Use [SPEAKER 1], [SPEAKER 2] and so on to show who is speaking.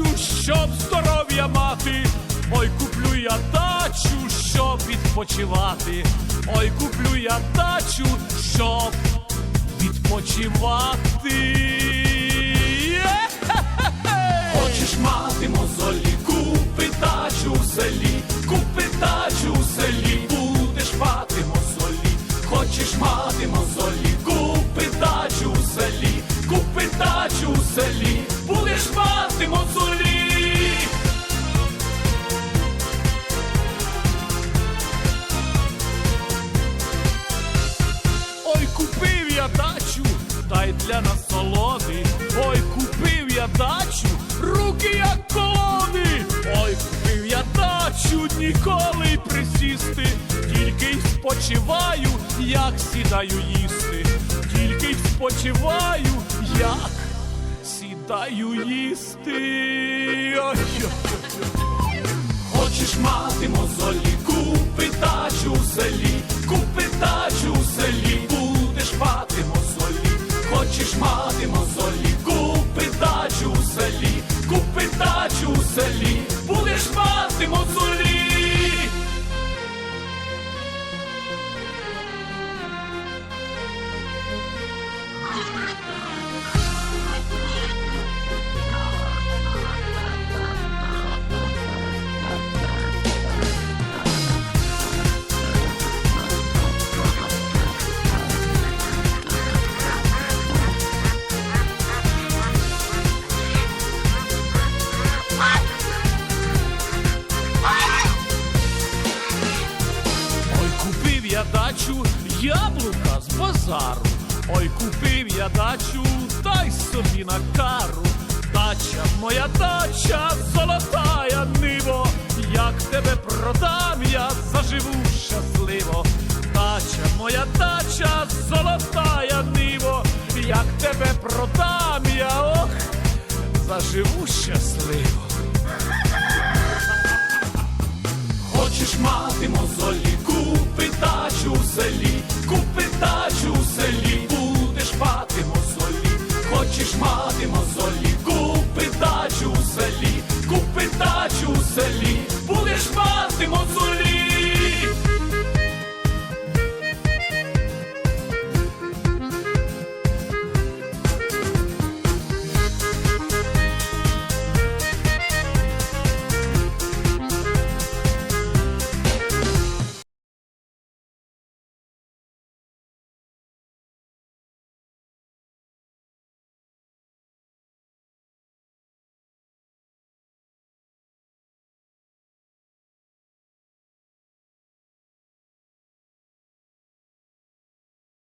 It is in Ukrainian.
[SPEAKER 1] дачу, щоб здоров'я мати. Ой, куплю я дачу, щоб відпочивати. Ой, куплю я дачу, щоб відпочивати. Та й для насолоди. Ой, купив я дачу, руки як колоди. Ой, купив я дачу, ніколи й присісти. Тільки й спочиваю, як сідаю їсти. Тільки й спочиваю, як сідаю їсти. Ой-ой-ой. Хочеш мати мозолі, яблука з базару. Ой, купив я дачу, дай собі на кару. Дача, моя дача, золотая ниво. Як тебе продам, я заживу щасливо. Дача, моя дача, золотая ниво. Як тебе продам, я ох, заживу щасливо. Хочеш мати мозолі, Хочеш мати мозолі, купи дачу у селі, купи дачу у селі, будеш мати.